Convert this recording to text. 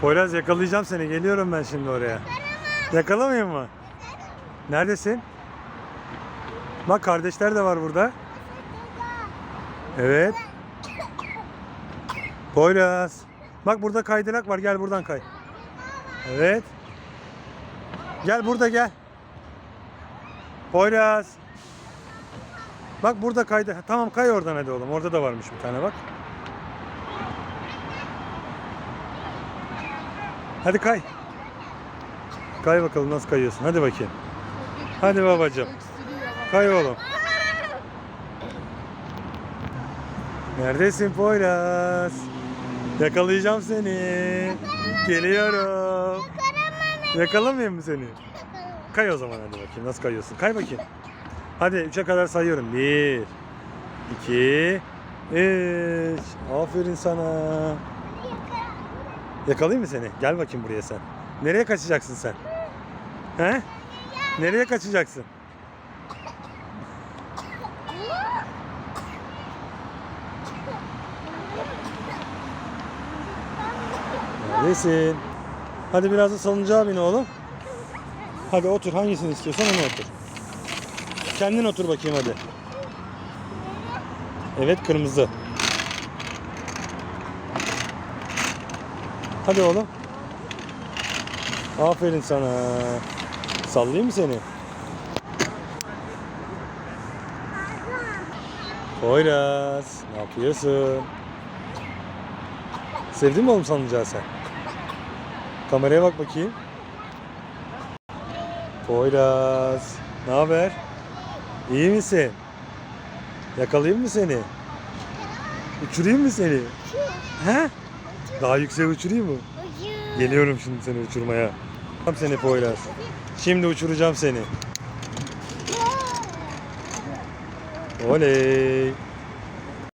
Poyraz yakalayacağım seni. Geliyorum ben şimdi oraya. Yakalamayayım mı? Neredesin? Bak kardeşler de var burada. Evet. Poyraz. Bak burada kaydırak var. Gel buradan kay. Evet. Gel burada gel. Poyraz. Bak burada kaydı. Tamam kay oradan hadi oğlum. Orada da varmış bir tane bak. Hadi kay. Kay bakalım nasıl kayıyorsun. Hadi bakayım. Hadi babacığım. Kay oğlum. Neredesin Poyraz? Yakalayacağım seni. Geliyorum. Yakalamayayım mı seni? Kay o zaman hadi bakayım. Nasıl kayıyorsun? Kay bakayım. Hadi 3'e kadar sayıyorum. 1 2 3 Aferin sana. Yakalayayım mı seni? Gel bakayım buraya sen. Nereye kaçacaksın sen? He? Nereye kaçacaksın? Neredesin? Hadi biraz da salıncağa bin oğlum. Hadi otur hangisini istiyorsan onu otur. Kendin otur bakayım hadi. Evet kırmızı. Hadi oğlum. Aferin sana. Sallayayım mı seni? Poyraz, ne yapıyorsun? Sevdin mi oğlum salıncağı sen? Kameraya bak bakayım. Poyraz, ne haber? İyi misin? Yakalayayım mı seni? Uçurayım mı seni? He? Daha yükseğe uçurayım mı? Geliyorum şimdi seni uçurmaya. Tam seni Poyraz. Şimdi uçuracağım seni. Oley.